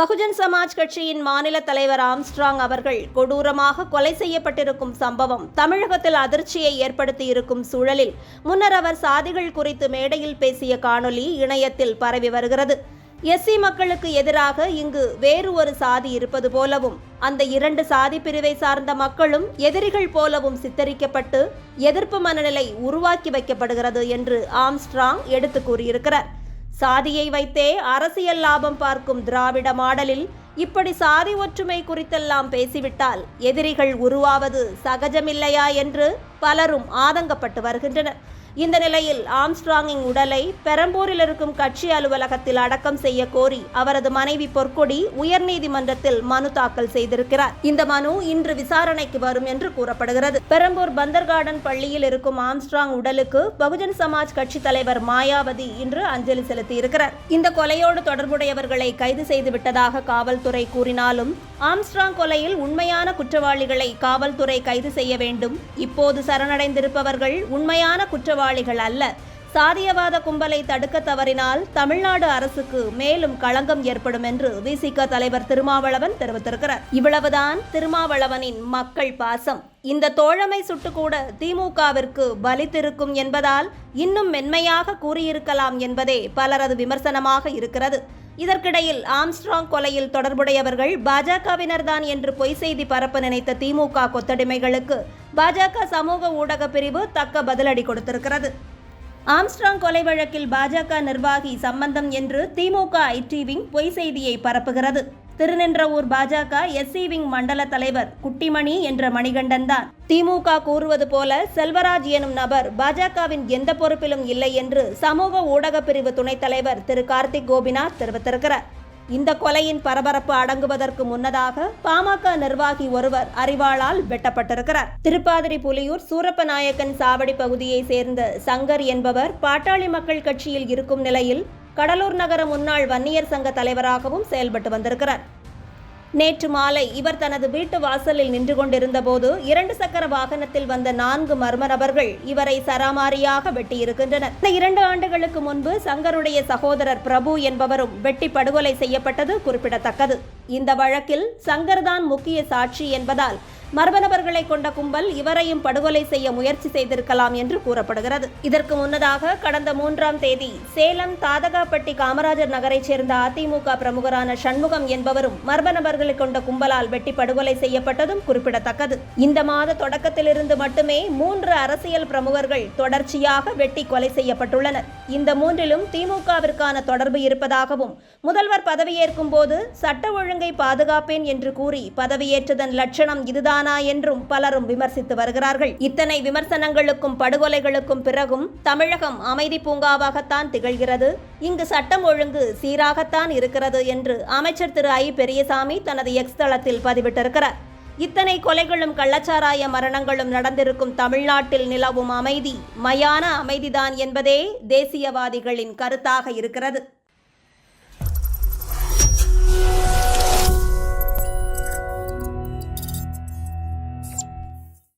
பகுஜன் சமாஜ் கட்சியின் மாநில தலைவர் ஆம்ஸ்ட்ராங் அவர்கள் கொடூரமாக கொலை செய்யப்பட்டிருக்கும் சம்பவம் தமிழகத்தில் அதிர்ச்சியை ஏற்படுத்தி இருக்கும் சூழலில் முன்னர் அவர் சாதிகள் குறித்து மேடையில் பேசிய காணொலி இணையத்தில் பரவி வருகிறது. எஸ்சி மக்களுக்கு எதிராக இங்கு வேறு ஒரு சாதி இருப்பது போலவும் அந்த இரண்டு சாதி பிரிவை சார்ந்த மக்களும் எதிரிகள் போலவும் சித்தரிக்கப்பட்டு எதிர்ப்பு மனநிலை உருவாக்கி வைக்கப்படுகிறது என்று ஆம்ஸ்ட்ராங் எடுத்து கூறியிருக்கிறார். சாதியை வைத்தே அரசியல் லாபம் பார்க்கும் திராவிட மாடலில் இப்படி சாதி ஒற்றுமை குறித்தெல்லாம் பேசிவிட்டால் எதிரிகள் உருவாவது சகஜமில்லையா என்று பலரும் ஆதங்கப்பட்டு வருகின்றனர். இந்த நிலையில் ஆம்ஸ்ட்ராங்கின் உடலை பெரம்பூரில் இருக்கும் கட்சி அலுவலகத்தில் அடக்கம் செய்ய கோரி அவரது மனைவி பொற்கொடி உயர்நீதிமன்றத்தில் மனு தாக்கல் செய்திருக்கிறார். இந்த மனு இன்று விசாரணைக்கு வரும் என்று கூறப்படுகிறது. பெரம்பூர் பந்தர் கார்டன் பள்ளியில் இருக்கும் ஆம்ஸ்ட்ராங் உடலுக்கு பகுஜன் சமாஜ் கட்சி தலைவர் மாயாவதி இன்று அஞ்சலி செலுத்தியிருக்கிறார். இந்த கொலையோடு தொடர்புடையவர்களை கைது செய்து விட்டதாக காவல்துறை கூறினாலும் ஆம்ஸ்ட்ராங் கொலையில் உண்மையான குற்றவாளிகளை காவல்துறை கைது செய்ய வேண்டும். இப்போது சரணடைந்திருப்பவர்கள் உண்மையான குற்றவாளிகள் அல்ல. சாதியவாத கும்பலை தடுக்க தவறினால் தமிழ்நாடு அரசுக்கு மேலும் களங்கம் ஏற்படும் என்று விசிக தலைவர் திருமாவளவன் தெரிவித்திருக்கிறார். இவ்வளவுதான் திருமாவளவனின் மக்கள் பாசம். இந்த தோழமை சுட்டுக்கூட திமுகவிற்கு பலித்திருக்கும் என்பதால் இன்னும் மென்மையாக கூறியிருக்கலாம் என்பதே பலரது விமர்சனமாக இருக்கிறது. இதற்கிடையில் ஆம்ஸ்ட்ராங் கொலையில் தொடர்புடையவர்கள் பாஜகவினர்தான் என்று பொய் செய்தி பரப்ப நினைத்த திமுக கொத்தடிமைகளுக்கு பாஜக சமூக ஊடக பிரிவு தக்க பதிலடி கொடுத்திருக்கிறது. ஆம்ஸ்ட்ராங் கொலை வழக்கில் பாஜக நிர்வாகி சம்பந்தம் என்று திமுக ஐடி விங் பொய் செய்தியை பரப்புகிறது. திருநின்றவூர் பாஜக எஸ்சி விங் மண்டல தலைவர் குட்டிமணி என்ற மணிகண்டன் தான். திமுக கூறுவது போல செல்வராஜ் எனும் நபர் பாஜகவின் எந்த பொறுப்பிலும் இல்லை என்று சமூக ஊடக பிரிவு துணைத் தலைவர் திரு கார்த்திக் கோபிநாத் தெரிவித்திருக்கிறார். இந்த கொலையின் பரபரப்பு அடங்குவதற்கு முன்னதாக பாமக நிர்வாகி ஒருவர் அறிவாளால் வெட்டப்பட்டிருக்கிறார். திருப்பாதிரி புலியூர் சூரப்ப நாயக்கன் சாவடி பகுதியை சேர்ந்த சங்கர் என்பவர் பாட்டாளி மக்கள் கட்சியில் இருக்கும் நிலையில் கடலூர் நகர முன்னாள் வன்னியர் சங்க தலைவராகவும் செயல்பட்டு வந்திருக்கிறார். நேற்று மாலை இவர் தனது வீட்டு வாசலில் நின்று கொண்டிருந்தபோது இரண்டு சக்கர வாகனத்தில் வந்த நான்கு மர்ம நபர்கள் இவரை சராமாரியாக வெட்டியிருக்கின்றனர். இந்த இரண்டு ஆண்டுகளுக்கு முன்பு சங்கருடைய சகோதரர் பிரபு என்பவரும் வெட்டி படுகொலை செய்யப்பட்டது குறிப்பிடத்தக்கது. இந்த வழக்கில் சங்கர்தான் முக்கிய சாட்சி என்பதால் மர்ம நபர்களை கொண்ட கும்பல் இவரையும் படுகொலை செய்ய முயற்சி செய்திருக்கலாம் என்று கூறப்படுகிறது. இதற்கு முன்னதாக கடந்த மூன்றாம் தேதி சேலம் தாதகாப்பட்டி காமராஜர் நகரைச் சேர்ந்த அதிமுக பிரமுகரான சண்முகம் என்பவரும் மர்ம நபர்களை கொண்ட கும்பலால் வெட்டி படுகொலை செய்யப்பட்டதும் குறிப்பிடத்தக்கது. இந்த மாத தொடக்கத்திலிருந்து மட்டுமே மூன்று அரசியல் பிரமுகர்கள் தொடர்ச்சியாக வெட்டி கொலை செய்யப்பட்டுள்ளனர். இந்த மூன்றிலும் திமுகவிற்கான தொடர்பு இருப்பதாகவும் முதல்வர் பதவியேற்கும் போது சட்ட ஒழுங்கை பாதுகாப்பேன் என்று கூறி பதவியேற்றதன் லட்சணம் இதுதான் தானா என்றும் பலரும் விமர்சித்து வருகிறார்கள். இத்தனை விமர்சனங்களுக்கும் படுகொலைகளுக்கும் பிறகும் தமிழகம் அமைதி பூங்காவாகத்தான் திகழ்கிறது. இங்கு சட்டம் ஒழுங்கு சீராகத்தான் இருக்கிறது என்று அமைச்சர் திரு ஐ. பெரியசாமி தனது எக்ஸ் தளத்தில் பதிவிட்டிருக்கிறார். இத்தனை கொலைகளும் கள்ளச்சாராய மரணங்களும் நடந்திருக்கும் தமிழ்நாட்டில் நிலவும் அமைதி மயான அமைதிதான் என்பதே தேசியவாதிகளின் கருத்தாக இருக்கிறது.